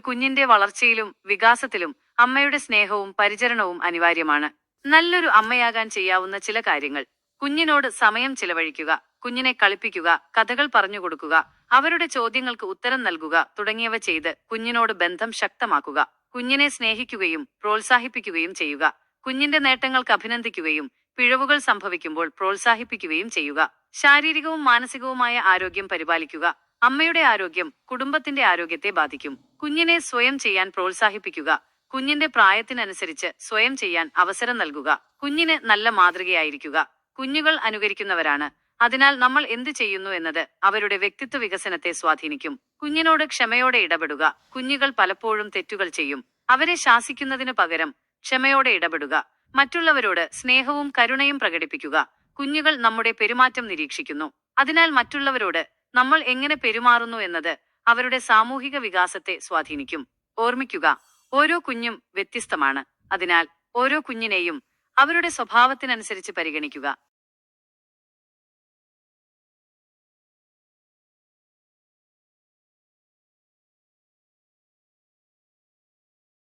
കുഞ്ഞിന്റെ വളർച്ചയിലും വികാസത്തിലും അമ്മയുടെ സ്നേഹവും പരിചരണവും അനിവാര്യമാണ്. നല്ലൊരു അമ്മയാകാൻ ചെയ്യാവുന്ന ചില കാര്യങ്ങൾ. കുഞ്ഞിനോട് സമയം ചിലവഴിക്കുക കുഞ്ഞിനെ കളിപ്പിക്കുക കഥകൾ പറഞ്ഞു കൊടുക്കുക അവരുടെ ചോദ്യങ്ങൾക്ക് ഉത്തരം നൽകുക തുടങ്ങിയവ ചെയ്ത് കുഞ്ഞിനോട് ബന്ധം ശക്തമാക്കുക. കുഞ്ഞിനെ സ്നേഹിക്കുകയും പ്രോത്സാഹിപ്പിക്കുകയും ചെയ്യുക. കുഞ്ഞിന്റെ നേട്ടങ്ങൾക്ക് അഭിനന്ദിക്കുകയും പിഴവുകൾ സംഭവിക്കുമ്പോൾ പ്രോത്സാഹിപ്പിക്കുകയും ചെയ്യുക. ശാരീരികവും മാനസികവുമായ ആരോഗ്യം പരിപാലിക്കുക. അമ്മയുടെ ആരോഗ്യം കുടുംബത്തിന്റെ ആരോഗ്യത്തെ ബാധിക്കും. കുഞ്ഞിനെ സ്വയം ചെയ്യാൻ പ്രോത്സാഹിപ്പിക്കുക. കുഞ്ഞിന്റെ പ്രായത്തിനനുസരിച്ച് സ്വയം ചെയ്യാൻ അവസരം നൽകുക. കുഞ്ഞിന് നല്ല മാതൃകയായിരിക്കുക. കുഞ്ഞുകൾ അനുകരിക്കുന്നവരാണ്. അതിനാൽ നമ്മൾ എന്ത് ചെയ്യുന്നു എന്നത് അവരുടെ വ്യക്തിത്വ വികസനത്തെ സ്വാധീനിക്കും. കുഞ്ഞിനോട് ക്ഷമയോടെ ഇടപെടുക. കുഞ്ഞുകൾ പലപ്പോഴും തെറ്റുകൾ ചെയ്യും. അവരെ ശാസിക്കുന്നതിനു പകരം ക്ഷമയോടെ ഇടപെടുക. മറ്റുള്ളവരോട് സ്നേഹവും കരുണയും പ്രകടിപ്പിക്കുക. കുഞ്ഞുകൾ നമ്മുടെ പെരുമാറ്റം നിരീക്ഷിക്കുന്നു. അതിനാൽ മറ്റുള്ളവരോട് നമ്മൾ എങ്ങനെ പെരുമാറുന്നു എന്നത് അവരുടെ സാമൂഹിക വികാസത്തെ സ്വാധീനിക്കും. ഓർമ്മിക്കുക ഓരോ കുഞ്ഞും വ്യത്യസ്തമാണ്. അതിനാൽ ഓരോ കുഞ്ഞിനെയും അവരുടെ സ്വഭാവത്തിനനുസരിച്ച് പരിഗണിക്കുക.